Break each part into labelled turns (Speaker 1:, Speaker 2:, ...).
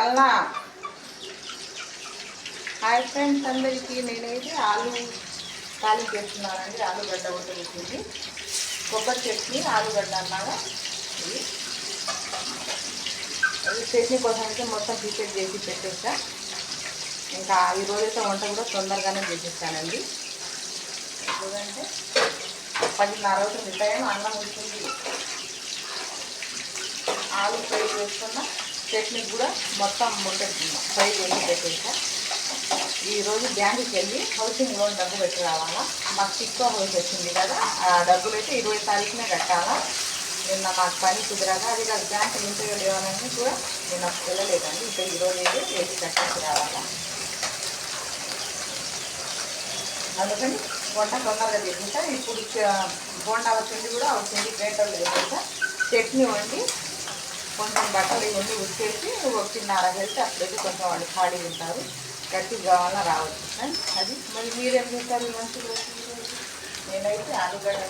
Speaker 1: చల్లా hi friends అందరికీ నేనైతే ఆలు ఖాళీ చేస్తున్నానండి. ఆలుగడ్డ ఉడకబెట్టింది కొబ్బరి చట్నీ ఆలుగడ్డ అన్నాగా. ఇది. అది చట్నీ కోసం అయితే మొత్తం ప్రిపేర్ చేసి పెట్టేసా ఇంకా ఈ రోజైతే వంట కూడా తొందరగానే చేసేస్తానండి. ఎందుకంటే పదిన్నర అవుతుంది టైం అన్నం ఉంటుంది. ఆలు ఫ్రై చేసుకున్నా చట్నీ కూడా మొత్తం ముట్టేస్తున్నాం ఫ్రై చేసి పెట్టేసా ఈరోజు బ్యాంకుకి వెళ్ళి హౌసింగ్ లోన్ డబ్బు పెట్టి రావాలా? మాకు చిక్కు హౌస్ వచ్చింది కదా ఆ డబ్బులు అయితే ఇరవై తారీఖునే కట్టాలా? నిన్న మాకు పని కుదిరాక అది కాదు బ్యాంక్ ఇంటర్వ్యూ లేవనని కూడా నేను అప్పుడు వెళ్ళలేదండి. ఇంకా ఈరోజు అయితే వేసి కట్టేసి రావాలా? అందుకని వంట తొందరగా చేసేసా ఇప్పుడు బొండ బోండా వచ్చింది కూడా అవుతుంది గ్రేటర్లో వేసేసా చట్నీ వండి కొంచెం బట్టలు ఇవన్నీ ఉడికేసి ఒకటిన్నర వెళ్తే అప్పుడైతే కొంచెం వాళ్ళు ఖాళీ ఉంటారు. గట్టి కావాలన్నా రావచ్చు. అది. మళ్ళీ మీరేం చేస్తారు ఈ మంచి రోజు నేనైతే ఆలుగడ్డ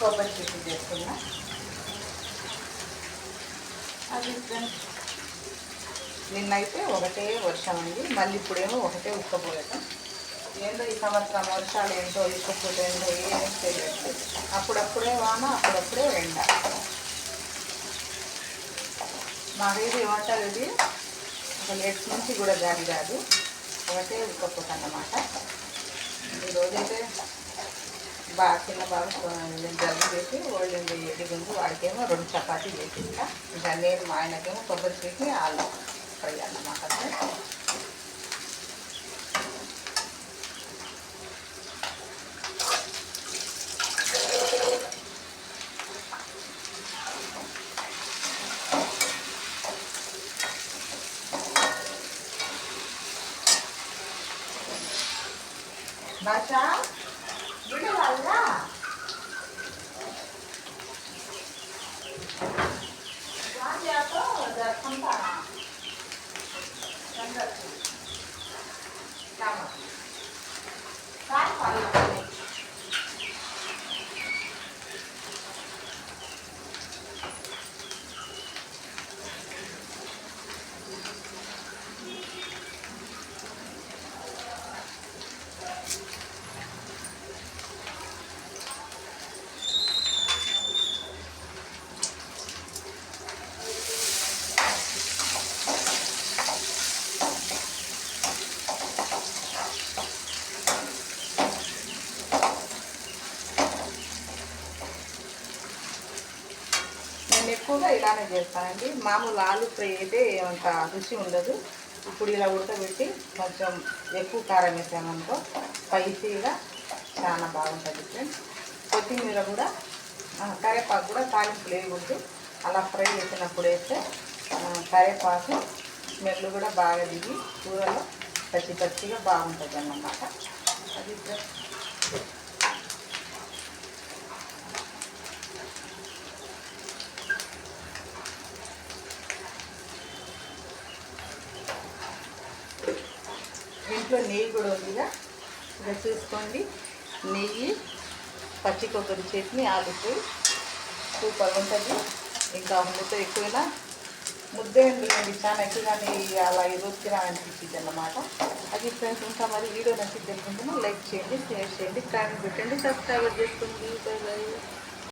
Speaker 1: కొబ్బరి చెట్టు చేస్తున్నా అది నిన్నైతే ఒకటే వర్షం అండి. మళ్ళీ ఇప్పుడేమో ఒకటే ఉక్కపోయటం ఏందో ఈ సంవత్సరం వర్షాలు ఏంటో ఇకపోతే ఏంటో ఏం తెలియట్లేదు. అప్పుడప్పుడే వాన అప్పుడప్పుడే ఎండ. మాకైతే ఏమంటారు ఇది ఒక లేట్ నుంచి కూడా గాలి కాదు ఒకటే ఉక్కపోతుంది అన్నమాట ఈరోజైతే బాగా చిన్న బాగా జల్లు చేసి ఓల్డింది ఎడ్డి వాడికేమో రెండు చపాతీ చేసి ఇంకా నేను మా ఆయనకేమో కొబ్బరి చట్నీ ఆలు ఫ్రై అన్నమాట. 맞아? 물에 말라? 뭐 아니야, 또, 나 감사. 감사. నేను ఎక్కువగా ఇలానే చేస్తానండి. మామూలు ఆలు ఫ్రై అయితే అంత రుచి ఉండదు. ఇప్పుడు ఇలా ఉడకబెట్టి కొంచెం ఎక్కువ కారం వేసామనుకో స్పైసీగా చాలా బాగుంటుంది ఫ్రెండ్స్. కొత్తిమీర కూడా కరేపాకు కూడా తాలింపు లేకూడదు అలా ఫ్రై చేసినప్పుడు వేస్తే కరేపాకు స్మెల్ కూడా బాగా దిగి కూరలో పచ్చి పచ్చిగా బాగుంటుంది అన్నమాట. అది దీంట్లో ఇంట్లో నెయ్యి కూడా ఉందిగా ఇక్కడ చూసుకోండి. నెయ్యి పచ్చి కొబ్బరి చట్నీ ఆలు సూపర్ ఉంటుంది. ఇంకా ముద్ద ఎక్కువైనా ముద్దే ఉండదండి చాలా ఎక్కువగానే అలా ఈ రోజుకి రావనిపించింది అన్నమాట. అది ఫ్రెండ్స్ ఇంకా మరి వీడియో నచ్చి తెలుసుకుంటున్నా. లైక్ చేయండి షేర్ చేయండి కామెంట్ పెట్టండి. సబ్స్క్రైబర్ చేసుకోండి. Bye bye.